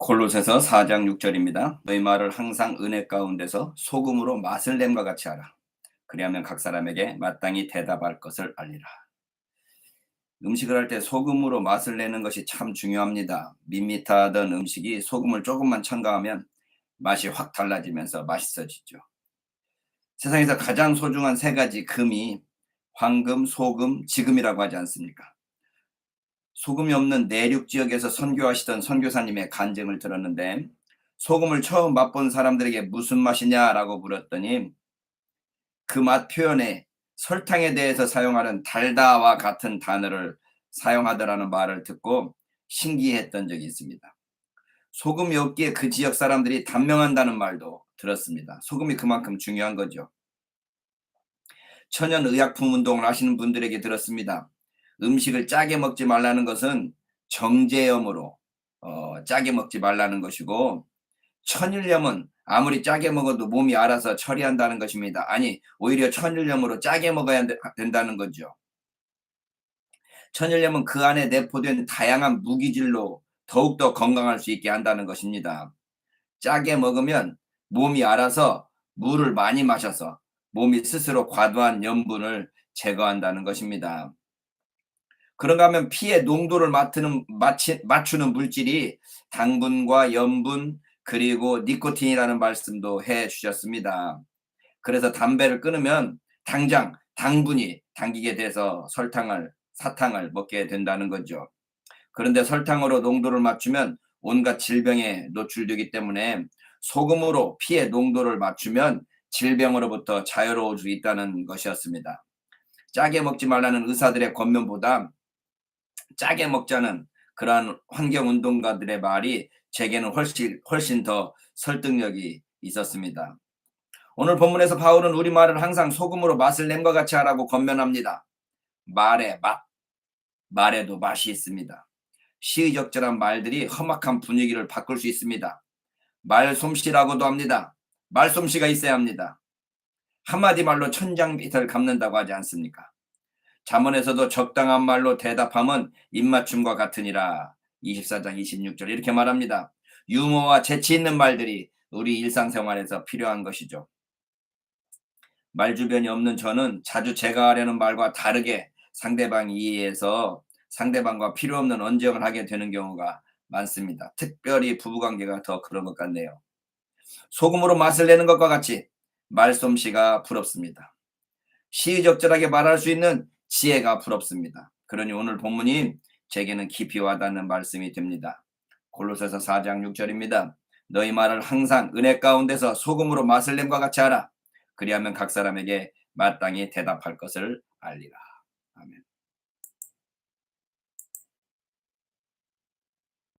골로새서 4장 6절입니다. 너희 말을 항상 은혜 가운데서 소금으로 맛을 냄과 같이 하라. 그리하면 각 사람에게 마땅히 대답할 것을 알리라. 음식을 할 때 소금으로 맛을 내는 것이 참 중요합니다. 밋밋하던 음식이 소금을 조금만 첨가하면 맛이 확 달라지면서 맛있어지죠. 세상에서 가장 소중한 세 가지 금이 황금, 소금, 지금이라고 하지 않습니까? 소금이 없는 내륙 지역에서 선교하시던 선교사님의 간증을 들었는데 소금을 처음 맛본 사람들에게 무슨 맛이냐라고 물었더니 그 맛 표현에 설탕에 대해서 사용하는 달다와 같은 단어를 사용하더라는 말을 듣고 신기했던 적이 있습니다. 소금이 없기에 그 지역 사람들이 단명한다는 말도 들었습니다. 소금이 그만큼 중요한 거죠. 천연 의약품 운동을 하시는 분들에게 들었습니다. 음식을 짜게 먹지 말라는 것은 정제염으로 어, 짜게 먹지 말라는 것이고 천일염은 아무리 짜게 먹어도 몸이 알아서 처리한다는 것입니다. 아니 오히려 천일염으로 짜게 먹어야 된다는 거죠. 천일염은 그 안에 내포된 다양한 무기질로 더욱더 건강할 수 있게 한다는 것입니다. 짜게 먹으면 몸이 알아서 물을 많이 마셔서 몸이 스스로 과도한 염분을 제거한다는 것입니다. 그런가 하면 피의 농도를 맡는, 맞치, 맞추는 물질이 당분과 염분 그리고 니코틴이라는 말씀도 해 주셨습니다. 그래서 담배를 끊으면 당장 당분이 당기게 돼서 설탕을 사탕을 먹게 된다는 거죠. 그런데 설탕으로 농도를 맞추면 온갖 질병에 노출되기 때문에 소금으로 피의 농도를 맞추면 질병으로부터 자유로울 수 있다는 것이었습니다. 짜게 먹지 말라는 의사들의 권면보다 짜게 먹자는 그러한 환경 운동가들의 말이 제게는 훨씬 훨씬 더 설득력이 있었습니다. 오늘 본문에서 바울은 우리 말을 항상 소금으로 맛을 낸것 같이 하라고 권면합니다. 말의 맛, 말에도 맛이 있습니다. 시의적절한 말들이 험악한 분위기를 바꿀 수 있습니다. 말솜씨라고도 합니다. 말솜씨가 있어야 합니다. 한마디 말로 천장빛을 갚는다고 하지 않습니까? 잠언에서도 적당한 말로 대답함은 입맞춤과 같으니라. 24장 26절 이렇게 말합니다. 유머와 재치 있는 말들이 우리 일상생활에서 필요한 것이죠. 말 주변이 없는 저는 자주 제가 하려는 말과 다르게 상대방 이해해서 상대방과 필요 없는 언쟁을 하게 되는 경우가 많습니다. 특별히 부부관계가 더 그런 것 같네요. 소금으로 맛을 내는 것과 같이 말솜씨가 부럽습니다. 시의적절하게 말할 수 있는 지혜가 부럽습니다. 그러니 오늘 본문이 제게는 깊이 와닿는 말씀이 됩니다. 골로새서 4장 6절입니다. 너희 말을 항상 은혜 가운데서 소금으로 맛을 냄과 같이 하라. 그리하면 각 사람에게 마땅히 대답할 것을 알리라. 아멘.